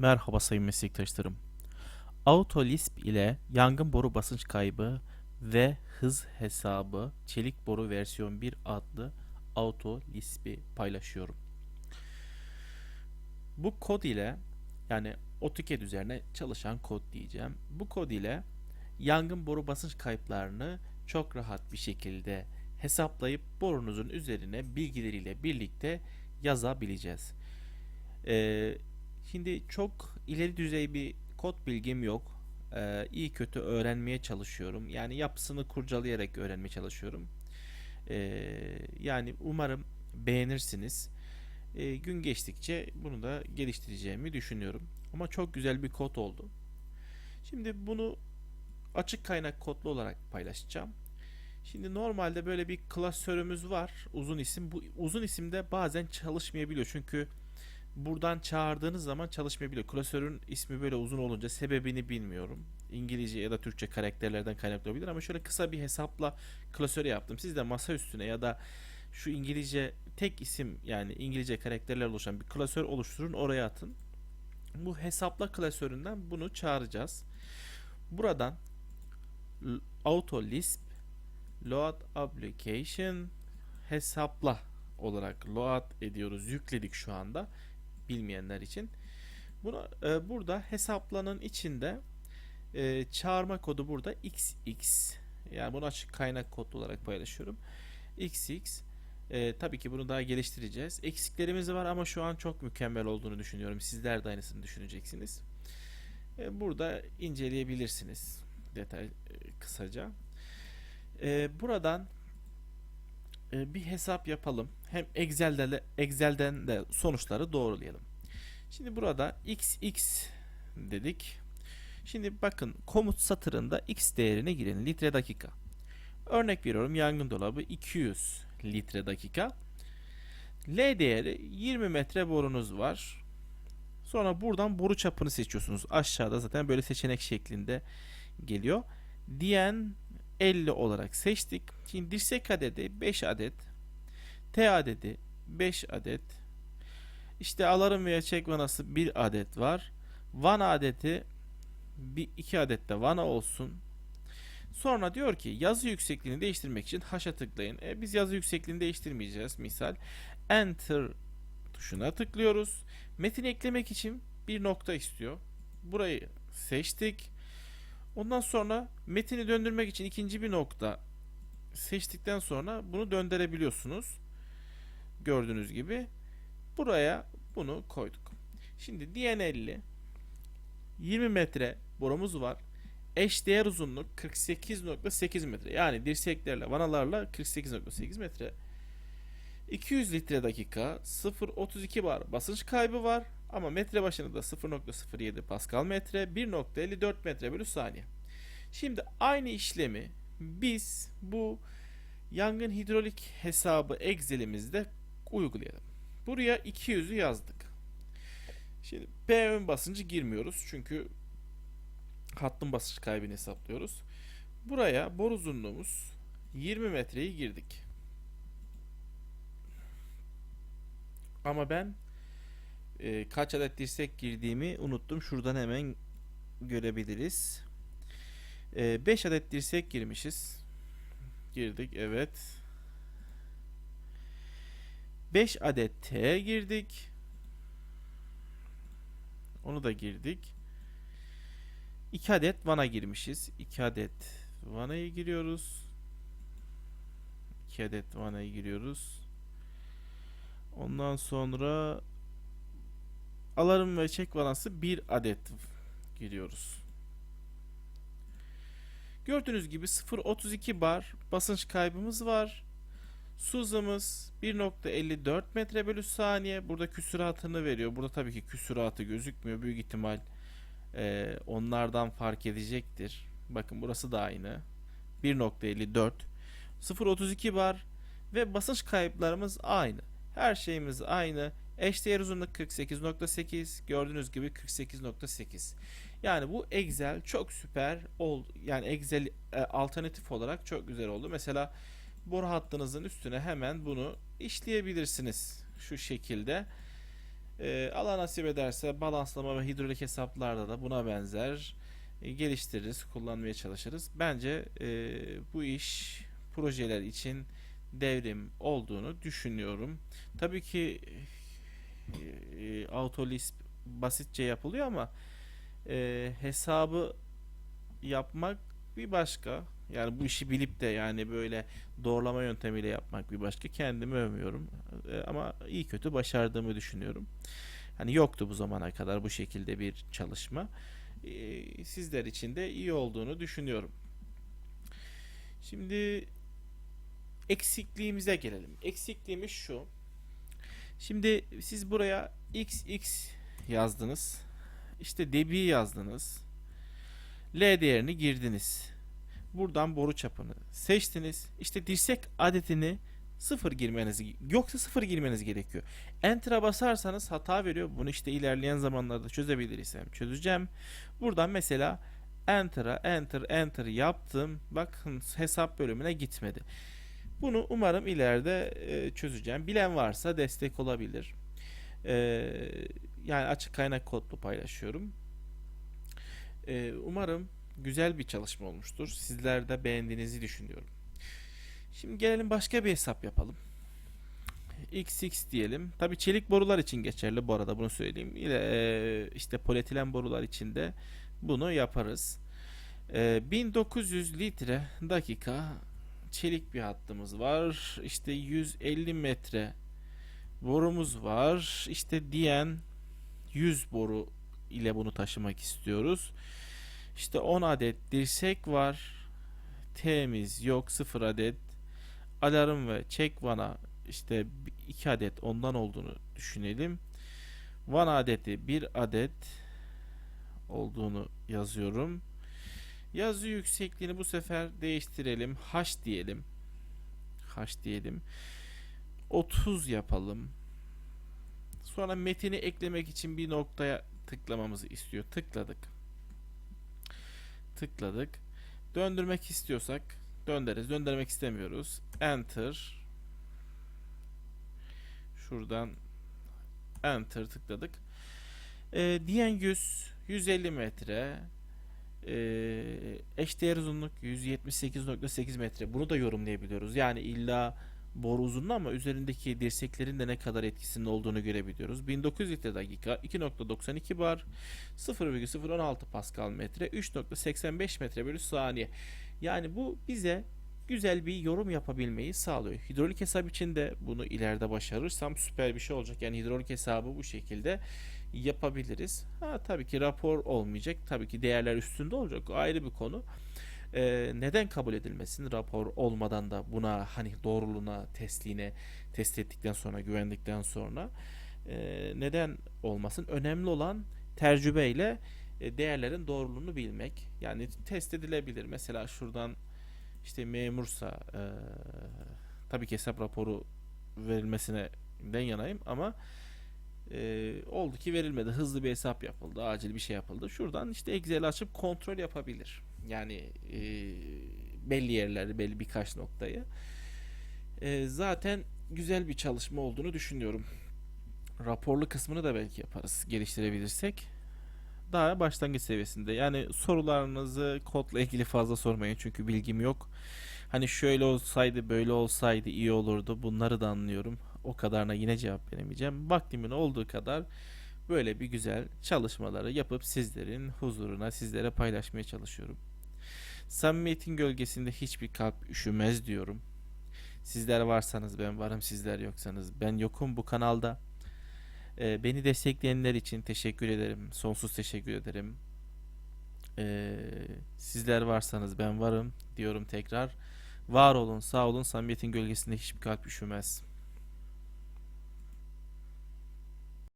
Merhaba sayın meslektaşlarım. AutoLisp ile yangın boru basınç kaybı ve hız hesabı çelik boru versiyon 1 adlı AutoLisp'i paylaşıyorum. Bu kod ile yani AutoCAD üzerine çalışan kod diyeceğim. Bu kod ile yangın boru basınç kayıplarını çok rahat bir şekilde hesaplayıp borunuzun üzerine bilgileriyle birlikte yazabileceğiz. Ee, Şimdi çok ileri düzey bir kod bilgim yok. Ee, iyi kötü öğrenmeye çalışıyorum. Yani yapısını kurcalayarak öğrenmeye çalışıyorum. Ee, yani umarım beğenirsiniz. Ee, gün geçtikçe bunu da geliştireceğimi düşünüyorum. Ama çok güzel bir kod oldu. Şimdi bunu açık kaynak kodlu olarak paylaşacağım. Şimdi normalde böyle bir klasörümüz var. Uzun isim. Bu uzun isimde bazen çalışmayabiliyor. Çünkü buradan çağırdığınız zaman çalışmayabiliyor. Klasörün ismi böyle uzun olunca sebebini bilmiyorum. İngilizce ya da Türkçe karakterlerden kaynaklı olabilir ama şöyle kısa bir hesapla klasörü yaptım. Siz de masa üstüne ya da şu İngilizce tek isim yani İngilizce karakterler oluşan bir klasör oluşturun oraya atın. Bu hesapla klasöründen bunu çağıracağız. Buradan auto lisp load application hesapla olarak load ediyoruz. Yükledik şu anda bilmeyenler için. Bunu e, burada hesaplanın içinde e, çağırma kodu burada xx. Yani bunu açık kaynak kodlu olarak paylaşıyorum. xx. E, tabii ki bunu daha geliştireceğiz. Eksiklerimiz var ama şu an çok mükemmel olduğunu düşünüyorum. Sizler de aynısını düşüneceksiniz. E, burada inceleyebilirsiniz detay e, kısaca. E, buradan e, bir hesap yapalım. Hem Excel'den de, Excel'den de sonuçları doğrulayalım. Şimdi burada xx dedik. Şimdi bakın komut satırında x değerini girin. Litre dakika. Örnek veriyorum yangın dolabı 200 litre dakika. L değeri 20 metre borunuz var. Sonra buradan boru çapını seçiyorsunuz. Aşağıda zaten böyle seçenek şeklinde geliyor. Diyen 50 olarak seçtik. Şimdi dirsek adedi 5 adet. T adedi 5 adet. İşte alarm veya çek vanası 1 adet var. Vana adeti bir 2 adet de vana olsun. Sonra diyor ki yazı yüksekliğini değiştirmek için haşa tıklayın. E, biz yazı yüksekliğini değiştirmeyeceğiz. Misal enter tuşuna tıklıyoruz. Metin eklemek için bir nokta istiyor. Burayı seçtik. Ondan sonra metini döndürmek için ikinci bir nokta seçtikten sonra bunu döndürebiliyorsunuz. Gördüğünüz gibi buraya bunu koyduk. Şimdi DN50 20 metre borumuz var. Eşdeğer uzunluk 48.8 metre. Yani dirseklerle, vanalarla 48.8 metre. 200 litre dakika 0.32 bar basınç kaybı var. Ama metre başına da 0.07 Pascal metre 1.54 metre bölü saniye. Şimdi aynı işlemi biz bu yangın hidrolik hesabı Excel'imizde uygulayalım. Buraya 200'ü yazdık. Şimdi P ön basıncı girmiyoruz çünkü hattın basınç kaybını hesaplıyoruz. Buraya bor uzunluğumuz 20 metreyi girdik. Ama ben e, kaç adet dirsek girdiğimi unuttum. Şuradan hemen görebiliriz. 5 adet dirsek girmişiz. Girdik evet. 5 adet T girdik. Onu da girdik. 2 adet vana girmişiz. 2 adet vanayı giriyoruz. 2 adet vanayı giriyoruz. Ondan sonra alarm ve çek vanası 1 adet giriyoruz. Gördüğünüz gibi 0.32 bar basınç kaybımız var. Su hızımız 1.54 metre bölü saniye. Burada küsuratını veriyor. Burada tabii ki küsuratı gözükmüyor. Büyük ihtimal e, onlardan fark edecektir. Bakın burası da aynı. 1.54 0.32 bar ve basınç kayıplarımız aynı. Her şeyimiz aynı. Eşdeğer uzunluk 48.8 gördüğünüz gibi 48.8 yani bu Excel çok süper oldu yani Excel e, alternatif olarak çok güzel oldu mesela boru hattınızın üstüne hemen bunu işleyebilirsiniz şu şekilde Ee, Allah nasip ederse balanslama ve hidrolik hesaplarda da buna benzer e, geliştiririz, kullanmaya çalışırız. Bence e, bu iş projeler için devrim olduğunu düşünüyorum. Tabii ki e, AutoLISP basitçe yapılıyor ama e, hesabı yapmak bir başka. Yani bu işi bilip de yani böyle doğrulama yöntemiyle yapmak bir başka. Kendimi övmüyorum. E, ama iyi kötü başardığımı düşünüyorum. Hani yoktu bu zamana kadar bu şekilde bir çalışma. E, sizler için de iyi olduğunu düşünüyorum. Şimdi eksikliğimize gelelim. Eksikliğimiz şu. Şimdi siz buraya xx yazdınız. İşte deb'i yazdınız. L değerini girdiniz. Buradan boru çapını seçtiniz. İşte dirsek adetini sıfır girmeniz yoksa sıfır girmeniz gerekiyor. Enter'a basarsanız hata veriyor. Bunu işte ilerleyen zamanlarda çözebilirsem çözeceğim. Buradan mesela Enter'a enter enter yaptım. Bakın hesap bölümüne gitmedi. Bunu umarım ileride e, çözeceğim. Bilen varsa destek olabilir. E, yani açık kaynak kodlu paylaşıyorum. E, umarım güzel bir çalışma olmuştur. Sizler de beğendiğinizi düşünüyorum. Şimdi gelelim başka bir hesap yapalım. XX diyelim. Tabi çelik borular için geçerli bu arada bunu söyleyeyim. İle, e, işte polietilen borular için de bunu yaparız. E, 1900 litre dakika çelik bir hattımız var. İşte 150 metre borumuz var. İşte diyen 100 boru ile bunu taşımak istiyoruz. İşte 10 adet dirsek var. T'miz yok 0 adet. Alarm ve check vana işte 2 adet ondan olduğunu düşünelim. Van adeti 1 adet olduğunu yazıyorum. Yazı yüksekliğini bu sefer değiştirelim. H diyelim. H diyelim. 30 yapalım. Sonra metini eklemek için bir noktaya tıklamamızı istiyor. Tıkladık. Tıkladık. Döndürmek istiyorsak döndürürüz. Döndürmek istemiyoruz. Enter. Şuradan Enter tıkladık. Ee, diyen 100 150 metre ee, eşdeğer uzunluk 178.8 metre. Bunu da yorumlayabiliyoruz. Yani illa boru uzunluğu ama üzerindeki dirseklerin de ne kadar etkisinin olduğunu görebiliyoruz. 1900 litre dakika 2.92 bar 0,016 pascal metre 3.85 metre bölü saniye. Yani bu bize güzel bir yorum yapabilmeyi sağlıyor. Hidrolik hesap için de bunu ileride başarırsam süper bir şey olacak. Yani hidrolik hesabı bu şekilde yapabiliriz. Ha tabii ki rapor olmayacak. Tabii ki değerler üstünde olacak. O ayrı bir konu. Ee, neden kabul edilmesin? Rapor olmadan da buna hani doğruluğuna, testliğine test ettikten sonra, güvendikten sonra e, neden olmasın? Önemli olan tecrübeyle e, değerlerin doğruluğunu bilmek. Yani test edilebilir. Mesela şuradan işte memursa e, tabii ki hesap raporu verilmesine den yanayım ama e, oldu ki verilmedi. Hızlı bir hesap yapıldı. Acil bir şey yapıldı. Şuradan işte Excel açıp kontrol yapabilir. Yani e, belli yerlerde belli birkaç noktayı. E, zaten güzel bir çalışma olduğunu düşünüyorum. Raporlu kısmını da belki yaparız geliştirebilirsek. Daha başlangıç seviyesinde. Yani sorularınızı kodla ilgili fazla sormayın çünkü bilgim yok. Hani şöyle olsaydı böyle olsaydı iyi olurdu. Bunları da anlıyorum. O kadarına yine cevap veremeyeceğim. Vaktimin olduğu kadar böyle bir güzel çalışmaları yapıp sizlerin huzuruna sizlere paylaşmaya çalışıyorum. Samimiyetin gölgesinde hiçbir kalp üşümez diyorum. Sizler varsanız ben varım, sizler yoksanız ben yokum bu kanalda. Ee, beni destekleyenler için teşekkür ederim. Sonsuz teşekkür ederim. Ee, sizler varsanız ben varım diyorum tekrar. Var olun, sağ olun. Samimiyetin gölgesinde hiçbir kalp üşümez.